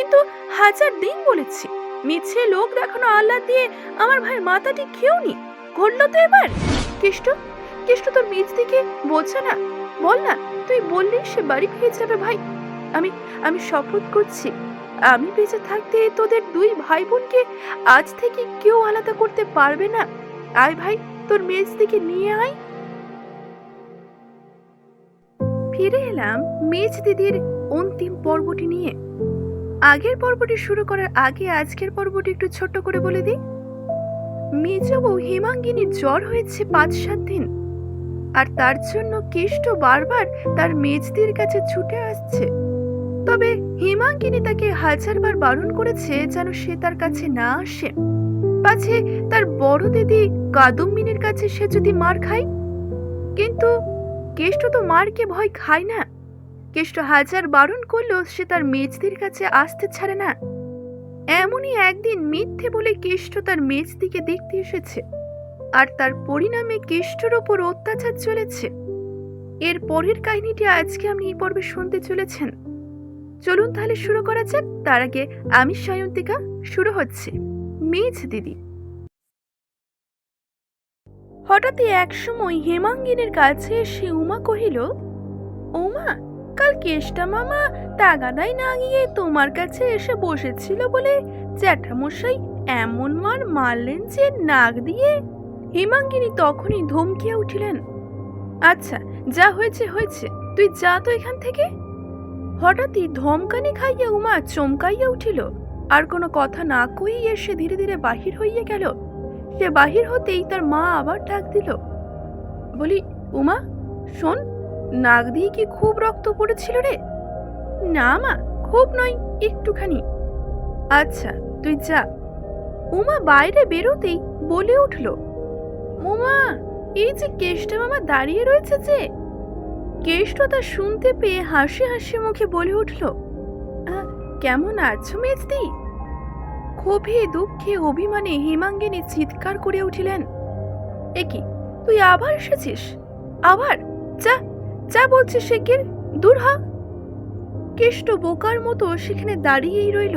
কিন্তু হাজার দিন বলেছি, মিছে লোক দেখানো আল্লাহ দিয়ে আমার ভাইয়ের মাথাটি খেয়েও নি ঘটলো তো এবার। কেষ্ট কেষ্ট তোর মেজ দিকে বোঝা না। বল না, তুই বললি সে বাড়ি ফিরে যাবে ভাই। আমি আমি শপথ করছি, আমি বেঁচে থাকতে তোদের দুই ভাই বোনকে আজ থেকে কেউ আলাদা করতে পারবে না। আয় ভাই, তোর মেজ দিকে নিয়ে আয়। ফিরে এলাম মেজ দিদির অন্তিম পর্বটি নিয়ে। আগের পর্বটি শুরু করার আগে আজকের পর্বটি একটু ছোট্ট করে বলে দিই। মেজবউ হেমাঙ্গিনীর জ্বর হয়েছে পাঁচ সাত দিন, আর তার জন্য কেষ্ট বারবার তার মেজদির কাছে ছুটে আসছে। তবে হেমাঙ্গিনী তাকে হাজারবার বারণ করেছে যেন সে তার কাছে না আসে। পাছে তার বড় দিদি কাদম্বিনীর কাছে সে যদি মার খায়? কিন্তু কেষ্ট তো মারকে ভয় খায় না। কেষ্ট হাজার বারণ করলেও সে তার মেজদির কাছে আসতে ছাড়ে না। এমনই একদিন মিথ্যে বলে কেষ্ট তার মেজদিকে দেখতে এসেছে আর তার পরিণামে কেষ্টর ওপর অত্যাচার চলেছে। এর পরের কাহিনীটি আজকে আপনি এই পর্বে শুনতে চলেছেন। চলুন তাহলে শুরু করা যাক। তার আগে আমি সায়ন্তিকা, শুরু হচ্ছে মেজ দিদি। হঠাৎই একসময় হেমাঙ্গিনীর কাছে এসে উমা কহিল, উমা কাল কেষ্টা মামা তাগাদাই না গিয়ে তোমার কাছে এসে বসেছিল বলে জ্যাঠামশাই এমন মার মারলেন যে নাক দিয়ে। হেমাঙ্গিনী তখনই ধমকিয়া উঠিলেন আচ্ছা যা হয়েছে হয়েছে, তুই যা তো এখান থেকে। হঠাৎই ধমকানি খাইয়া উমা চমকাইয়া উঠিল, আর কোনো কথা না কইয়া সে ধীরে ধীরে বাহির হইয়া গেল। সে বাহির হতেই তার মা আবার ডাক দিল, বলি, উমা, শোন নাক দিয়ে কি খুব রক্ত পড়েছিল রে? না মা, খুব নয়, একটুখানি। আচ্ছা তুই যা। উমা বাইরে বেরোতেই বলে উঠল, উমা, এই যে কেষ্ট মামা দাঁড়িয়ে রয়েছে যে? কেষ্ট তা শুনতে পেয়ে হাসি হাসি মুখে বলে উঠল কেমন আছো মেজদি? ক্ষোভে, দুঃখে, অভিমানে হেমাঙ্গিনী চিৎকার করে উঠিলেন, একি, তুই আবার এসেছিস? আবার? যা যা বলছিস শেখের, দূর হ। কেষ্ট বোকার মতো সেখানে দাঁড়িয়েই রইল।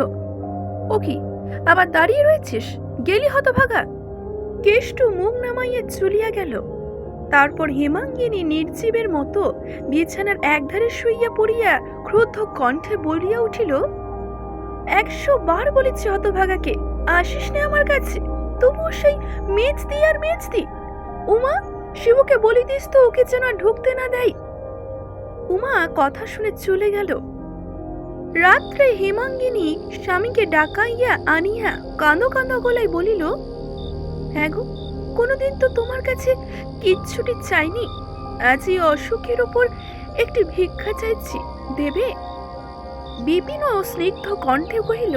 ও কি, আবার দাঁড়িয়ে রয়েছিস? গেলি হতভাগা। কেষ্ট মুখ নামাইয়া চলিয়া গেল। তারপর হেমাঙ্গিনী নির্জীবের মতো বিছানার একধারে শুইয়া পড়িয়া ক্রুদ্ধ কণ্ঠে বলিয়া উঠিল, একশো বার বলেছি হতভাগাকে, আসিস না আমার কাছে। তবুও সেই মেজ দি আর মেজ দি উমা, শিবকে বলি দিস তো, ওকে যেন ঢুকতে না দেয়। উমা কথা শুনে চলে গেল। রাত্রে হেমাঙ্গিনী স্বামীকে ডাকাইয়া আনিয়া কাঁদো কাঁদো গলায় বলিল হ্যাঁ গো, কোনোদিন তো তোমার কাছে কিচ্ছুটি চাইনি। আজ এই অসুখের ওপর একটি ভিক্ষা চাইছি, দেবে? বিপিন ও স্নিগ্ধ কণ্ঠে কহিল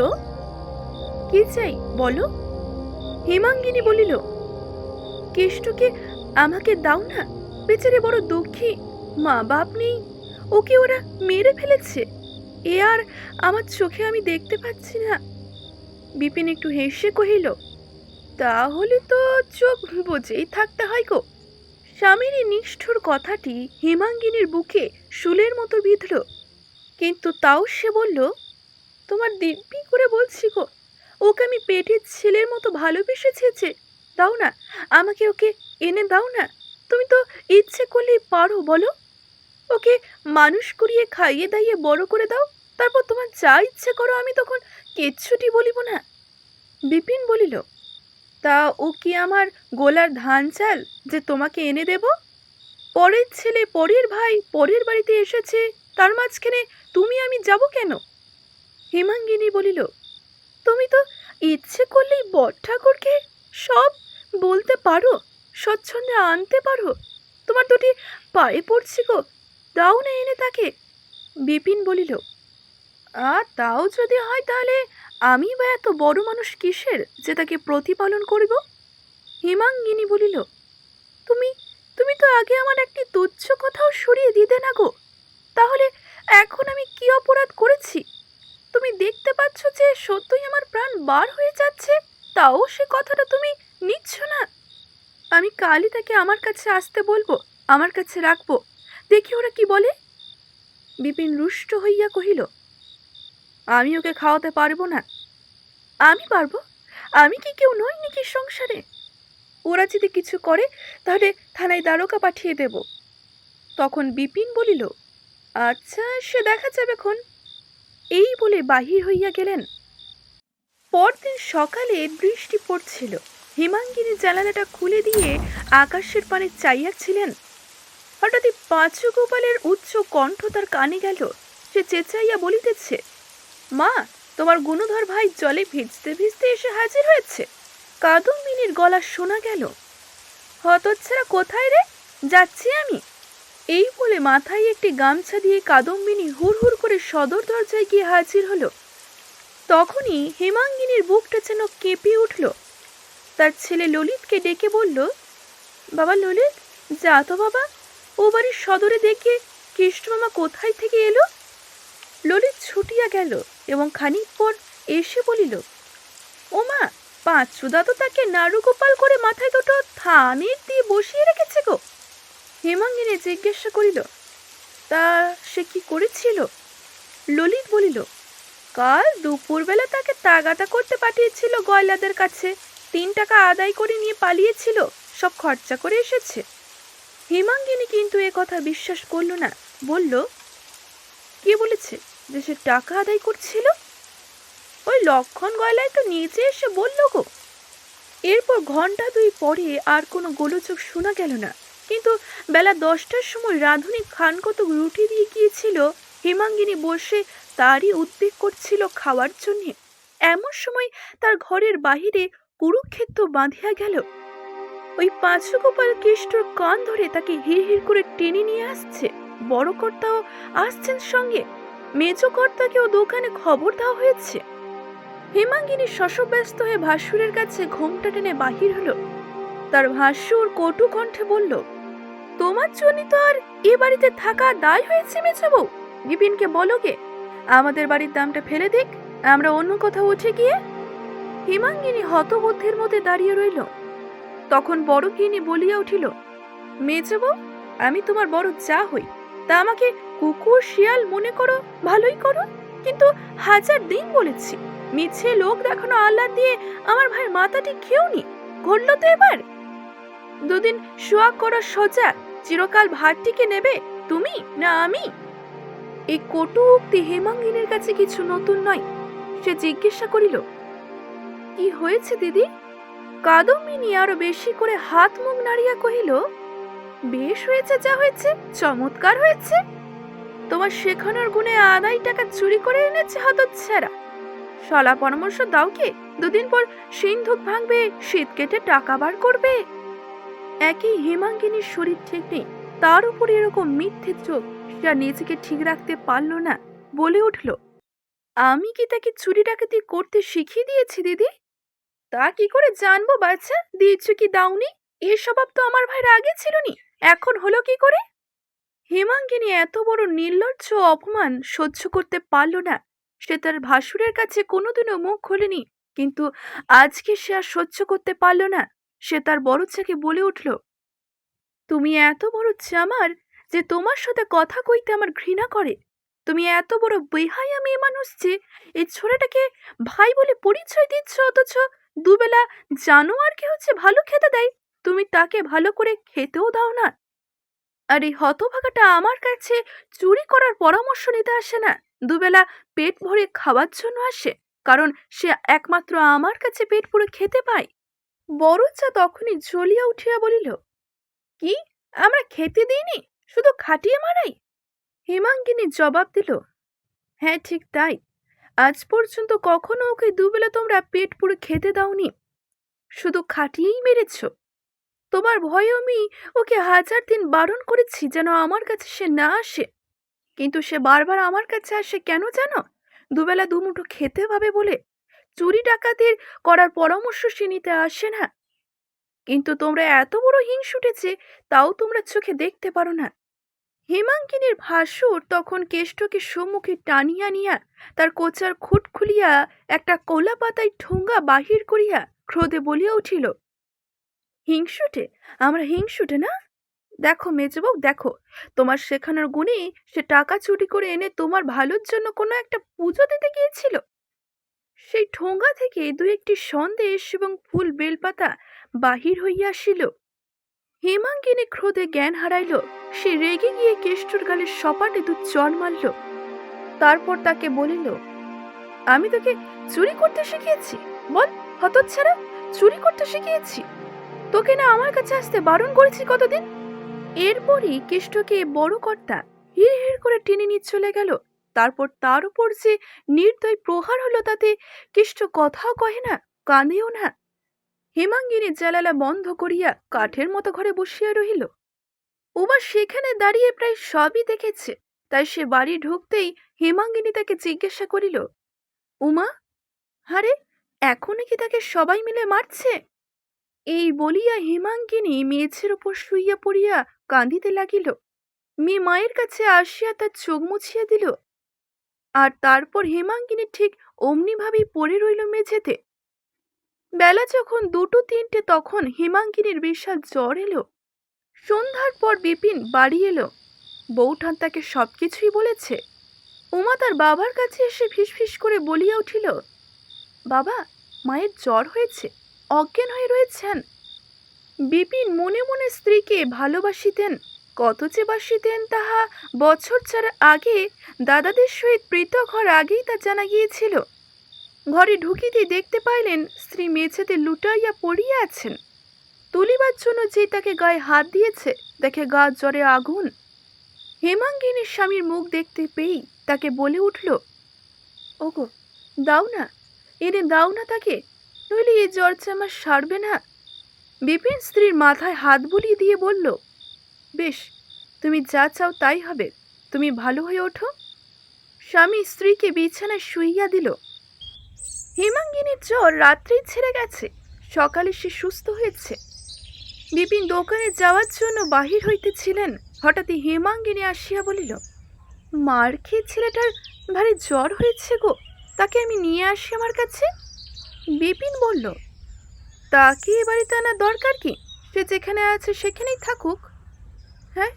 কি চাই বলো? হেমাঙ্গিনী বলিল, কেষ্টকে আমাকে দাও না, বেচারে বড় দুঃখী মা বাপ নেই। ওকে ওরা মেরে ফেলেছে। এ আর আমার চোখে আমি দেখতে পাচ্ছি না। বিপিন একটু হেসে কহিল, তাহলে তো চোখ বুঝেই থাকতে হয় গো। স্বামীর নিষ্ঠুর কথাটি হেমাঙ্গিনীর বুকে শুলের মতো বিঁধল। কিন্তু তাও সে বলল, তোমার দিব্যি করে বলছি গো, ওকে আমি পেটের ছেলের মতো ভালোবেসেছে দাও না, আমাকে ওকে এনে দাও না। তুমি তো ইচ্ছে করলেই পারো, বলো। ওকে মানুষ করিয়ে খাইয়ে দাইয়ে বড় করে দাও, তারপর তোমার যা ইচ্ছে করো আমি তখন কিচ্ছুটি বলিব না। বিপিন বলিল, তা ও কি আমার গোলার ধান চাল যে তোমাকে এনে দেব? পরের ছেলে পরের ভাই পরের বাড়িতে এসেছে, তার মাঝখানে তুমি আমি যাব কেন? হেমাঙ্গিনী বলিল, তুমি তো ইচ্ছে করলেই বট ঠাকুরকে সব বলতে পারো, স্বচ্ছন্দে আনতে পারো। তোমার দুটি পায়ে পড়ছি গো দাও না এনে তাকে। বিপিন বলিল, আর তাও যদি হয় তাহলে আমি বা এত বড় মানুষ কিসের যে তাকে প্রতিপালন করিব? হিমাঙ্গিনী বলিল, তুমি তুমি তো আগে আমার একটি তুচ্ছ কথাও সরিয়ে দিতে না গো। তাহলে এখন আমি কি অপরাধ করেছি? তুমি দেখতে পাচ্ছ যে সত্যই আমার প্রাণ বার হয়ে যাচ্ছে, তাও সে কথাটা তুমি নিচ্ছ না। আমি কালই তাকে আমার কাছে আসতে বলব, আমার কাছে রাখব। দেখি ওরা কি বলে। বিপিন রুষ্ট হইয়া কহিল, আমি ওকে খাওয়াতে পারব না। আমি পারব? আমি কি কেউ নই নাকি সংসারে? ওরা যদি কিছু করে, তাহলে থানায় দ্বারকা পাঠিয়ে দেব। তখন বিপিন বলিল আচ্ছা সে দেখা যাবে খন এই বলে বাহির হইয়া গেলেন। পরদিন সকালে বৃষ্টি পড়ছিল। হিমাঙ্গিনী জানালাটা খুলে দিয়ে আকাশের পানে চাইয়াছিলেন হঠাৎই পাঁচু গোপালের উচ্চ কণ্ঠ তার কানে গেল। সে চেঁচাইয়া বলিতেছে, মা, তোমার গুণধর ভাই জলে ভিজতে ভিজতে এসে হাজির হয়েছে। কাদম্বিনীর গলা শোনা গেল, হতচ্ছাড়া কোথায় রে? যাচ্ছি আমি। এই বলে মাথায় একটি গামছা দিয়ে কাদম্বিনী হুড় হুড় করে সদর দরজায় গিয়ে হাজির হলো। তখনই হেমাঙ্গিনীর বুকটা যেন কেঁপে উঠল। তার ছেলে ললিতকে ডেকে বলল, বাবা ললিত, যা তো বাবা ও বাড়ির সদরে দেখে কৃষ্ণমামা কোথায় থেকে এলো? ললিত ছুটিয়া গেল এবং খানিক পর এসে বলিল, ওমা, পাঁচুদা তো তাকে নাড়ুগোপাল করে মাথায় দুটো থানের দিয়ে বসিয়ে রেখেছে গো। হেমাঙ্গিনী জিজ্ঞাসা করিল, তা সে কি করেছিল? ললিত বলিল, কাল দুপুরবেলা তাকে তাগাদা করতে পাঠিয়েছিল গয়লাদের কাছে। তিন টাকা আদায় করে নিয়ে পালিয়েছিল, সব খরচা করে এসেছে। হেমাঙ্গিনী কিন্তু এ কথা বিশ্বাস করল না। বলল, কে বলেছে যে সে টাকা আদায় করছিল? ওই লক্ষণ গয়লায় তো নিচে এসে বলল গো। এরপর ঘণ্টা দুই পরে আর কোনো গোলযোগ শোনা গেল না। কিন্তু বেলা দশটার সময় রাঁধুনি খান কত রুটি দিয়ে গিয়েছিল, হেমাঙ্গিনী বসে তারই উদ্বেগ করছিল খাওয়ার জন্যে। এমন সময় তার ঘরের বাহিরে কুরুক্ষেত্র বাঁধিয়া গেল। ওই পাঁচু গোপাল কেষ্টর কান ধরে তাকে হির হির করে টেনে নিয়ে আসছে। বড় কর্তাও আসছেন সঙ্গে। মেজ কর্তাকেও দোকানে খবর দেওয়া হয়েছে। হেমাঙ্গিনী শশব্যস্ত হয়ে ভাসুরের কাছে ঘোমটা টেনে বাহির হলো। তার ভাসুর কটু কণ্ঠে বলল, তোমার জন্য তো আর এ বাড়িতে থাকা দায় হয়েছে মেছে বউ। বিপিনকে বলো গে, আমাদের বাড়ির দামটা ফেলে দিক, আমরা অন্য কোথাও উঠে গিয়ে? হেমাঙ্গিনী হতবুদ্ধির মধ্যে দাঁড়িয়ে রইল। তখন বড় গিনি বলিয়া উঠিল মেজে বউ আমি তোমার বড় যা হই, তা আমাকে কুকুর, শিয়াল মনে করো, ভালোই করো। কিন্তু হাজার দিন বলেছি, মিছে লোক দেখানো আল্লাহ দিয়ে আমার ভাইয়ের মাথাটি খেওনি ঘটল তো এবার। দুদিন শোয়া করা সোজা, চিরকাল ভাতটিকে নেবে তুমি না আমি? এই কটু উক্তি হেমাঙ্গিনীর কাছে কিছু নতুন নয়, সে জিজ্ঞাসা করিল, কি হয়েছে দিদি? কাদম্বিনী আরও বেশি করে হাত মুখ নাড়িয়া কহিল, বেশ হয়েছে যা হয়েছে, চমৎকার হয়েছে। তোমার শেখানোর গুণে আদায় টাকা চুরি করে এনেছে হতচ্ছাড়া সলা পরামর্শ দাও কি, দুদিন পর সিন্ধুক ভাঙবে, শীত কেটে টাকা বার করবে। একই হেমাঙ্গিনীর শরীর ঠিক নেই, তার উপর এরকম মিথ্যে চোখ যা নিজেকে ঠিক রাখতে পারল না বলে উঠল, আমি কি তাকে চুরি ডাকাতি করতে শিখিয়ে দিয়েছি, দিদি? তা কি করে জানব বাচ্চা দিয়েছ কি দাওনি? এ স্বভাব তো আমার ভাইয়ের আগে ছিল নি এখন হলো কি করে? হেমাঙ্গিনী এত বড় নির্লজ্জ অপমান সহ্য করতে পারল না। সে তার ভাসুরের কাছে কোনোদিনও মুখ খোলেনি, কিন্তু আজকে সে আর সহ্য করতে পারল না। সে তার বড় বলে উঠল, তুমি এত বড় চামার যে তোমার সাথে কথা কইতে আমার ঘৃণা করে। তুমি এত বড় বেহাইয়া মেয়ে মানুষ যে এই ছোড়াটাকে ভাই বলে পরিচয় দিচ্ছ অথচ দুবেলা জানোয়ারকে হচ্ছে ভালো খেতে দেয়? তুমি তাকে ভালো করে খেতেও দাও না। আর এই হতভাগাটা আমার কাছে চুরি করার পরামর্শ নিতে আসে না। দুবেলা পেট ভরে খাওয়ার জন্য আসে, কারণ সে একমাত্র আমার কাছে পেট ভরে খেতে পায়। বড়চা তখনই জ্বলিয়া উঠিয়া বলিল, কি? আমরা খেতে দিইনি? শুধু খাটিয়ে মারাই? হেমাঙ্গিনী জবাব দিল হ্যাঁ ঠিক তাই। আজ পর্যন্ত কখনো ওকে দুবেলা তোমরা পেট পুরে খেতে দাওনি? শুধু খাটিয়েই মেরেছ? তোমার ভয়ে আমি ওকে হাজার দিন বারণ করেছি যেন আমার কাছে সে না আসে। কিন্তু সে বারবার আমার কাছে আসে কেন জানো? দুবেলা দুমুঠো খেতে পাবে বলে? চুরি ডাকাতের করার পরামর্শ সে নিতে আসে না। কিন্তু তোমরা এত বড় হিংস উঠেছে তাও তোমরা চোখে দেখতে পারো না। হেমাঙ্কিনীর ভাসুর তখন কেষ্টকে সম্মুখে টানিয়া নিয়া তার কোচার খুট খুলিয়া একটা কোলা পাতায় ঠোঙ্গা বাহির করিয়া ক্রোধে বলিয়া উঠিল, হিংসুটে? আমরা হিংসুটে না? দেখো মেজবউ দেখো, তোমার শেখানোর গুণে সে টাকা চুরি করে এনে তোমার ভালোর জন্য কোনো একটা পুজো দিতে গিয়েছিল। সেই ঠোঙ্গা থেকে দু একটি সন্দেশ এবং ফুল বেলপাতা বাহির হইয়া আসিল। হেমাঙ্গিনী ক্রোধে জ্ঞান হারাইল, সে রেগে গিয়ে কেষ্টর গালে সপাটে দু চর মারল। তারপর তাকে বলিল, আমি তোকে চুরি করতে শিখিয়েছি। বল, হতচ্ছাড়া, চুরি করতে শিখিয়েছি। তোকে না আমার কাছে আসতে বারণ করেছি কতদিন? এরপরই কেষ্টকে বড় কর্তা হিড় হিড় করে টেনে নিয়ে চলে গেল। তারপর তার উপর যে নির্দয় প্রহার হলো তাতে কেষ্ট কথাও কহে না কাঁদেও না। হেমাঙ্গিনী জালালা বন্ধ করিয়া কাঠের মতো ঘরে বসিয়া রহিল। উমা সেখানে দাঁড়িয়ে প্রায় সবই দেখেছে, তাই সে বাড়ি ঢুকতেই হেমাঙ্গিনী তাকে জিজ্ঞাসা করিল, উমা হারে এখনও কি তাকে সবাই মিলে মারছে? এই বলিয়া হেমাঙ্গিনী মেঝের উপর শুইয়া পড়িয়া কাঁদিতে লাগিল। মেয়ে মায়ের কাছে আসিয়া তার চোখ মুছিয়া দিল। আর তারপর হেমাঙ্গিনী ঠিক অমনিভাবেই পড়ে রইল মেঝেতে। বেলা যখন দুটো তিনটে তখন হেমাঙ্গিনীর বিশাল জ্বর এলো। সন্ধ্যার পর বিপিন বাড়ি এলো। বউঠান তাকে সব কিছুই বলেছে। উমা তার বাবার কাছে এসে ফিসফিস করে বলিয়া উঠিল, বাবা, মায়ের জ্বর হয়েছে, অজ্ঞান হয়ে রয়েছেন। বিপিন মনে মনে স্ত্রীকে ভালোবাসিতেন, কত যে বাসিতেন তাহা বছর চার আগে দাদাদের সহিত পৃথক হওয়ার আগেই তা জানা গিয়েছিল। ঘরে ঢুকিতেই দেখতে পাইলেন স্ত্রী মেঝেতে লুটাইয়া পড়িয়া আছেন। তুলিবার জন্য যে তাকে গায়ে হাত দিয়েছে, দেখে গা জ্বরে আগুন। হেমাঙ্গিনীর স্বামীর মুখ দেখতে পেয়েই তাকে বলে উঠল, ওগো, দাও না, এনে দাও না তাকে, নইলে এই জ্বর যে আমার সারবে না। বিপিন স্ত্রীর মাথায় হাত বুলিয়ে দিয়ে বলল, বেশ, তুমি যা চাও তাই হবে, তুমি ভালো হয়ে ওঠো। স্বামী স্ত্রীকে বিছানায় শুইয়া দিল। হেমাঙ্গিনীর জ্বর রাত্রেই ছেড়ে গেছে। সকালে সে সুস্থ হয়েছে। বিপিন দোকানে যাওয়ার জন্য বাহির হইতেছিলেন। হঠাৎই হেমাঙ্গিনী আসিয়া বলিল, মার খেয়ে ছেলেটার ভারী জ্বর হয়েছে গো, তাকে আমি নিয়ে আসি আমার কাছে? বিপিন বলল তাকে এ বাড়িতে আনা দরকার কি? সে যেখানে আছে সেখানেই থাকুক। হ্যাঁ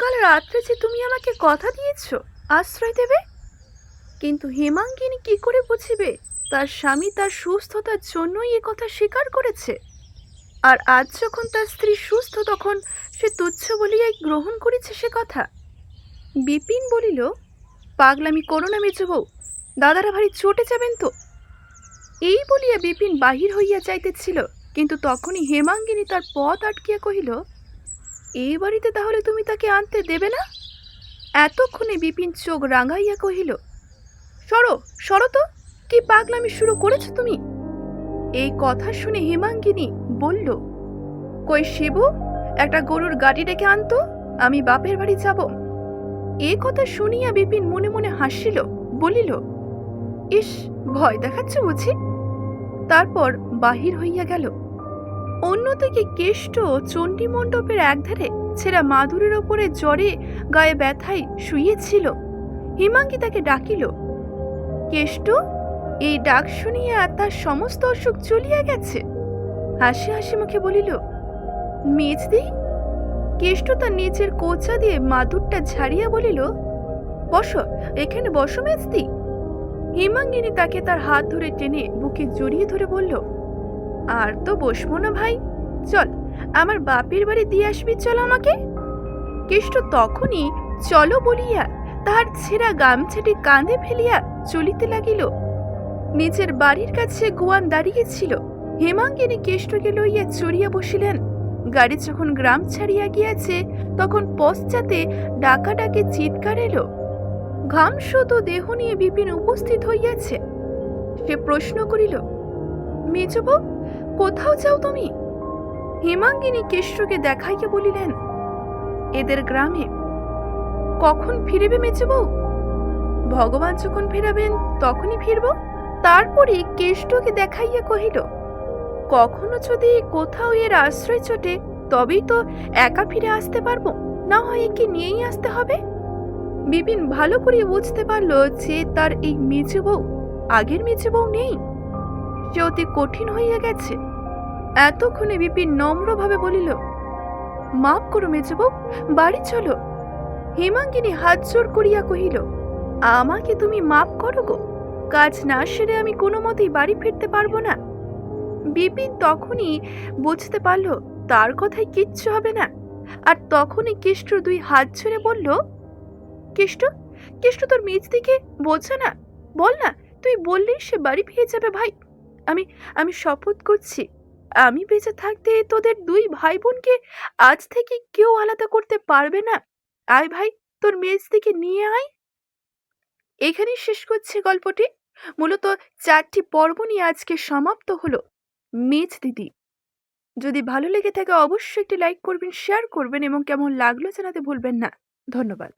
কাল রাত্রে যে তুমি আমাকে কথা দিয়েছ, আশ্রয় দেবে? কিন্তু হেমাঙ্গিনী কি করে বুঝিবে? তার স্বামী তার সুস্থতার জন্যই এ কথা স্বীকার করেছে। আর আজ যখন তার স্ত্রী সুস্থ, তখন সে তুচ্ছ বলিয়াই গ্রহণ করেছে সে কথা। বিপিন বলিল, পাগলামি করো না মেজ বউ, দাদারা ভারী চটে যাবেন তো? এই বলিয়া বিপিন বাহির হইয়া যাইতেছিল, কিন্তু তখনই হেমাঙ্গিনী তার পথ আটকিয়া কহিল এই বাড়িতে তাহলে তুমি তাকে আনতে দেবে না? এতক্ষণে বিপিন চোখ রাঙাইয়া কহিল, সরো সরো তো। কি পাগলামি শুরু করেছ তুমি? এই কথা শুনে হেমাঙ্গিনী বলল, কই শিবু, একটা গরুর গাড়ি ডেকে আনতো আমি বাপের বাড়ি যাব। এ কথা শুনিয়া বিপিন মনে মনে হাসিল, বলিল, ইস, ভয় দেখাচ্ছ বুঝি? তারপর বাহির হইয়া গেল। অন্যদিকে কেষ্ট চণ্ডী মণ্ডপের একধারে ছেঁড়া মাদুরের ওপরে জ্বরে গায়ে ব্যথায় শুইয়েছিল। হিমাঙ্গি তাকে ডাকিল, কেষ্ট এই ডাক শুনিয়া তার সমস্ত অসুখ চলিয়া গেছে। হাসি হাসি মুখে বলিল মেজদি কেষ্ট তার নিচের কোচা দিয়ে মাদুরটা ঝাড়িয়া বলিল, বসো, এখানে বসো মেজদি হেমাঙ্গিনী তাকে তার হাত ধরে টেনে বুকে জড়িয়ে ধরে বলল, আর তো বসবো না ভাই, চল, আমার বাপের বাড়ি দিয়ে আসবি, চল আমাকে। কেষ্ট তখনই চলো বলিয়া তাহার ছেঁড়া গামছাটি কাঁধে ফেলিয়া চলিতে লাগিল। নিজের বাড়ির কাছে গোয়ান দাঁড়িয়েছিল। হেমাঙ্গিনী কেষ্টকে লইয়া চড়িয়া বসিলেন। গাড়ি যখন গ্রাম ছাড়িয়া গিয়াছে, তখন পশ্চাতে ডাকা ডাকে চিৎকার এলো। ঘাম শত দেহ নিয়ে বিপিন উপস্থিত হইয়াছে। সে প্রশ্ন করিল, মেজবউ, কোথাও যাও তুমি? হেমাঙ্গিনী কেষ্টকে দেখাইয়া বলিলেন, এদের গ্রামে। কখন ফিরিবে মেজবউ? ভগবান যখন ফেরাবেন, তখনই ফিরব। তারপরে কেষ্টকে দেখাইয়া কহিল, কখনো যদি কোথাও এর আশ্রয় চটে, তবেই তো একা ফিরে আসতে পারব। না হয় একে নিয়েই আসতে হবে? বিপিন ভালো করে বুঝতে পারল যে তার এই মেজে বউ, আগের মেজে বউ নেই। সে অতি কঠিন হইয়া গেছে। এতক্ষণে বিপিন নম্রভাবে বলিল মাফ করো মেজবউ বাড়ি চলো। হেমাঙ্গিনী হাত জোর করিয়া কহিল, আমাকে তুমি মাফ করো গো। কাজ না সেরে আমি কোনো মতেই বাড়ি ফিরতে পারব না। বিপিন তখনই বুঝতে পারল, তার কথায় কিচ্ছু হবে না। আর তখনই কেষ্ট দুই হাত ছেড়ে বলল, কেষ্ট কেষ্ট তোর মেজ দিকে বোঝে না, বল না, তুই বললেই সে বাড়ি ফিরে যাবে ভাই। আমি আমি শপথ করছি, আমি বেঁচে থাকতে তোদের দুই ভাই বোনকে আজ থেকে কেউ আলাদা করতে পারবে না। আয় ভাই, তোর মেজ দিকে নিয়ে আয়। এখানেই শেষ করছে গল্পটি। মূলত চারটি পর্ব নিয়ে আজকে সমাপ্ত হলো। মেজ দিদি, যদি ভালো লেগে থাকে অবশ্যই একটি লাইক করবেন, শেয়ার করবেন এবং কেমন লাগল জানাতে ভুলবেন না। ধন্যবাদ।